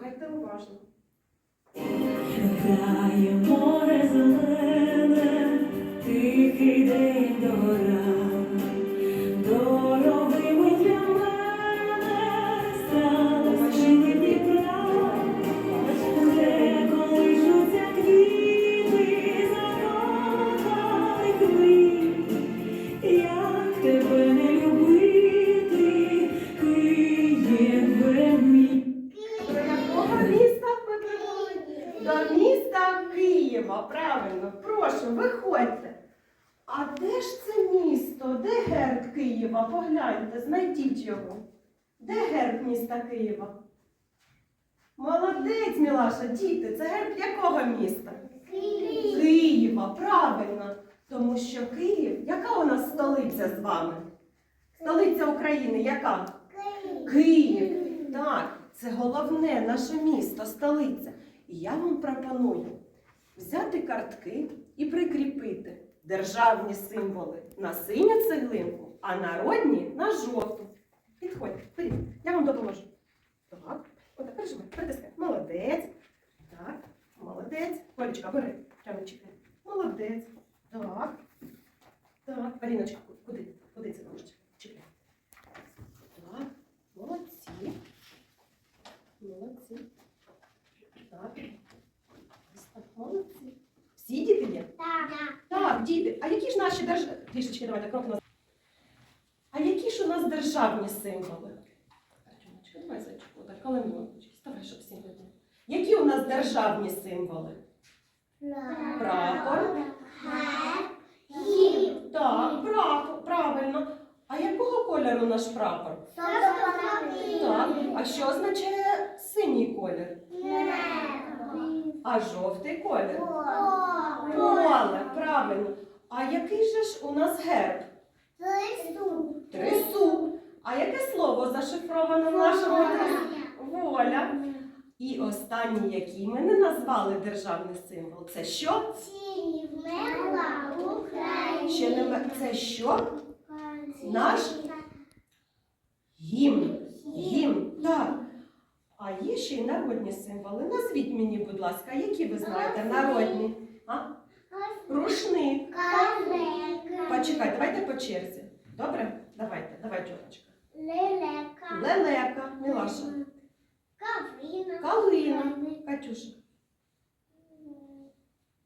Слухайте уважно. Грає море зелене, міста Києва, правильно. Прошу, виходьте. А де ж це місто? Де герб Києва? Погляньте, знайдіть його. Де герб міста Києва? Молодець, Мілаша, діти, це герб якого міста? Києва, правильно. Тому що Київ, яка у нас столиця з вами? Столиця України, яка? Київ. Так, це головне наше місто, столиця. І я вам пропоную взяти картки і прикріпити державні символи на синю цеглинку, а народні на жовту. Підходьте, беріть, я вам допоможу. Так, отак, прижимай, притискай. Молодець. Так, молодець. Колечка, бери. Прямо чекай. Молодець. Так. Так, Аріночка, куди? Куди це ножичок? Чекай. Так, молодці. Молодці. Так. Ось так, молодці. Всі діти є? Так, діти. А які ж наші державні... Трішечки давайте крок назад. А які ж у нас державні символи? Артемочка, давай зайчику, так, калину. Ставай, щоб всі видно. Які у нас державні символи? Прапор. Так, прапор, правильно. А якого кольору наш прапор? Так. А що означає синій колір? А жовтий колір? Поле, правильно. А який же ж у нас герб? Трисуб. А яке слово зашифровано в нашому трисубі? Воля. І останній, який ми не назвали державний символ, це що? Ще не ме- це що? Наш гімн. Гімн, так. А є ще й народні символи. Назвіть мені, будь ласка, які ви знаєте народні? А? Рушник. Почекай, давайте по черзі. Добре? Давайте, давай, Джорочка. Лелека, Лелека. Мілаша. Калина. Катюша.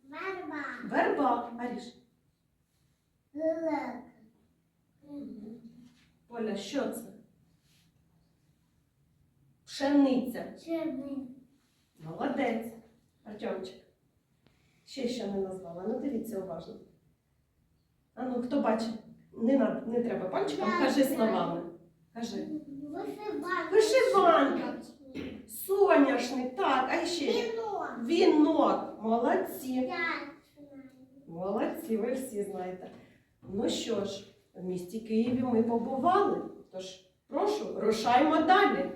Верба. Верба. Аріш. Поля, що це? Пшениця. Молодець. Ще що не назвала. Ну дивіться уважно. А ну, хто бачить? Не, на- не треба пальчиком, кажи словами. Кажи. Вишиванка. Соняшник, так, а ще вінок. Молодці. Молодці, ви всі знаєте. Ну що ж, в місті Києві ми побували. Тож, прошу, рушаймо далі.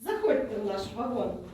Заходьте в наш вагон.